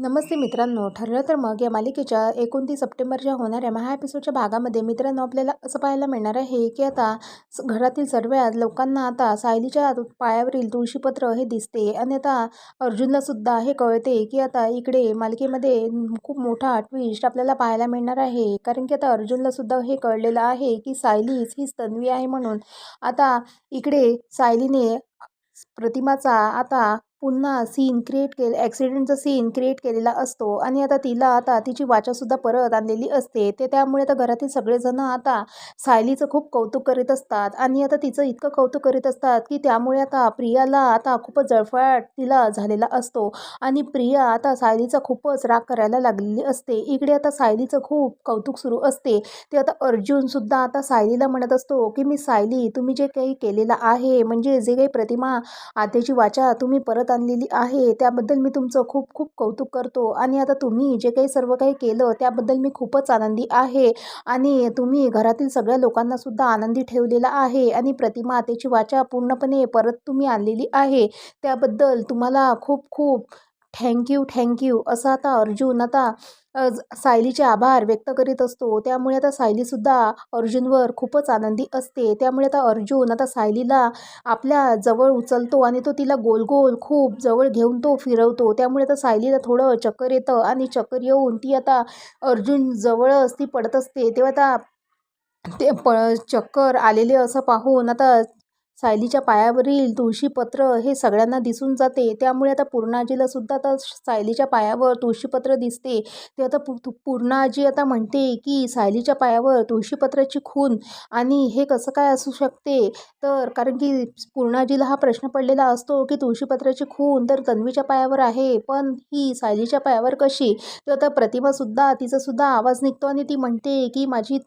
नमस्ते मित्रांनो. ठरलं तर मग या मालिकेच्या एकोणतीस सप्टेंबरच्या होणाऱ्या महा एपिसोडच्या भागामध्ये मित्रांनो आपल्याला असं पाहायला मिळणार आहे की आता स- घरातील सर्व लोकांना आता सायलीच्या पायावरील तुळशीपत्र हे दिसते. आणि आता अर्जुनला सुद्धा हे कळते की आता इकडे मालिकेमध्ये खूप मोठा ट्विस्ट आपल्याला पाहायला मिळणार आहे. कारण की आता अर्जुनला सुद्धा हे कळलेलं आहे की सायलीच हीच तन्वी आहे म्हणून. आता इकडे सायलीने प्रतिमाचा आता पुन्हा सीन क्रिएट केले ॲक्सिडेंटचा सीन क्रिएट केलेला असतो. आणि आता तिला आता तिची वाचासुद्धा परत आणलेली असते. ते त्यामुळे आता घरातील सगळेजण आता सायलीचं खूप कौतुक करीत असतात. आणि आता तिचं इतकं कौतुक करीत असतात की त्यामुळे आता प्रियाला आता खूपच जळफळाट तिला झालेला असतो. आणि प्रिया आता सायलीचा खूपच राग करायला लागलेली असते. इकडे आता सायलीचं खूप कौतुक सुरू असते. ते आता अर्जुनसुद्धा आता सायलीला म्हणत असतो की मी सायली तुम्ही जे काही केलेलं आहे म्हणजे जे काही प्रतिमा आतेची वाचा तुम्ही परत आणलेली आहे. त्याबद्दल मी तुमचं खूप खूप कौतुक करतो. आणि आता तुम्ही जे काही सर्व काही केलं त्याबद्दल मी खूपच आनंदी आहे. आणि तुम्ही घरातील सगळ्या लोकांना सुद्धा आनंदी ठेवलेला आहे. आणि प्रतिमा त्याची वाचा पूर्णपणे परत तुम्ही आणलेली आहे. त्याबद्दल तुम्हाला खूप खूप थँक्यू थँक्यू असं आता अर्जुन आता सायलीचे आभार व्यक्त करीत असतो. त्यामुळे आता सायलीसुद्धा अर्जुनवर खूपच आनंदी असते. त्यामुळे आता अर्जुन आता सायलीला आपल्या जवळ उचलतो आणि तो तिला गोल गोल खूप जवळ घेऊन तो फिरवतो. त्यामुळे आता सायलीला थोडं चक्कर येतं आणि चक्कर येऊन ती आता अर्जुन जवळच ती पडत असते. तेव्हा आता ते प चक्कर आलेले असं पाहून आता सायलीच्या पायावरील तुळशीपत्र हे सगळ्यांना दिसून जाते. त्यामुळे आता पूर्णाजीला सुद्धा आता सायलीच्या पायावर तुळशीपत्र दिसते. ते आता पू पूर्णाजी आता म्हणते की सायलीच्या पायावर तुळशीपत्राची खून आणि हे कसं काय असू शकते? तर कारण की पूर्णाजीला हा प्रश्न पडलेला असतो की तुळशीपत्राची खून तर तन्वीच्या पायावर आहे पण ही सायलीच्या पायावर कशी? तर आता प्रतिमासुद्धा तिचासुद्धा आवाज निघतो आणि ती म्हणते की माझी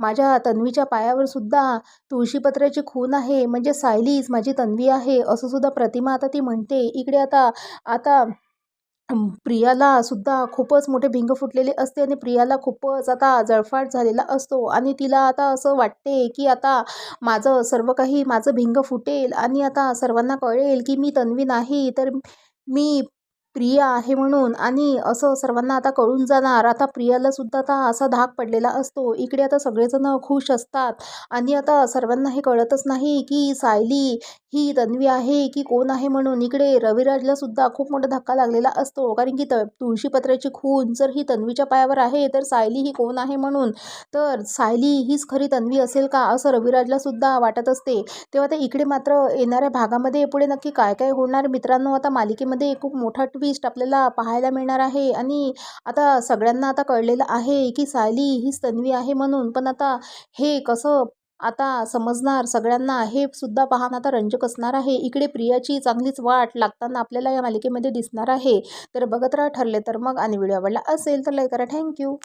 माझ्या तन्वीच्या पायावर सुद्धा तुळशीपत्राची खून आहे. म्हणजे सायलीच माझी तन्वी आहे असं सुद्धा प्रतिमा आता ती म्हणते. इकडे आता आता प्रियाला सुद्धा खूपच मोठे भिंग फुटलेले असते आणि प्रियाला खूपच आता जळफाट झालेला असतो. आणि तिला आता असं वाटते की आता माझं सर्व काही माझं भिंग फुटेल आणि आता सर्वांना कळेल की मी तन्वी नाही. तर मी प्रिया आहे म्हणून. आणि असं सर्वांना आता कळून जाणार. आता प्रियाला सुद्धा आता असा धाक पडलेला असतो. इकडे आता सगळेजण खुश असतात. आणि आता सर्वांना हे कळतच नाही की सायली ही तन्वी आहे की कोण आहे म्हणून. इकडे रविराजला सुद्धा खूप मोठा धक्का लागलेला असतो. कारण की त तुळशीपत्राची खून जर ही तन्वीच्या पायावर आहे तर सायली ही कोण आहे म्हणून? तर सायली हीच खरी तन्वी असेल का? असं रविराजला सुद्धा वाटत असते. तेव्हा ते इकडे मात्र येणाऱ्या भागामध्ये पुढे नक्की काय काय होणार? मित्रांनो आता मालिकेमध्ये खूप मोठा ट्विस्ट आपल्याला पाहायला मिळणार आहे. आणि आता सगळ्यांना आता कळलेलं आहे की सायली हीच तन्वी आहे म्हणून. पण आता हे कसं आता समजणार सगळ्यांना? हे सुद्धा पाहणं आता रंजक असणार आहे. इकडे प्रियाची चांगलीच वाट लागताना आपल्याला या मालिकेमध्ये दिसणार आहे. तर बघत राहा ठरले तर मग आणि व्हिडिओ आवडला असेल तर लाईक करा. थँक्यू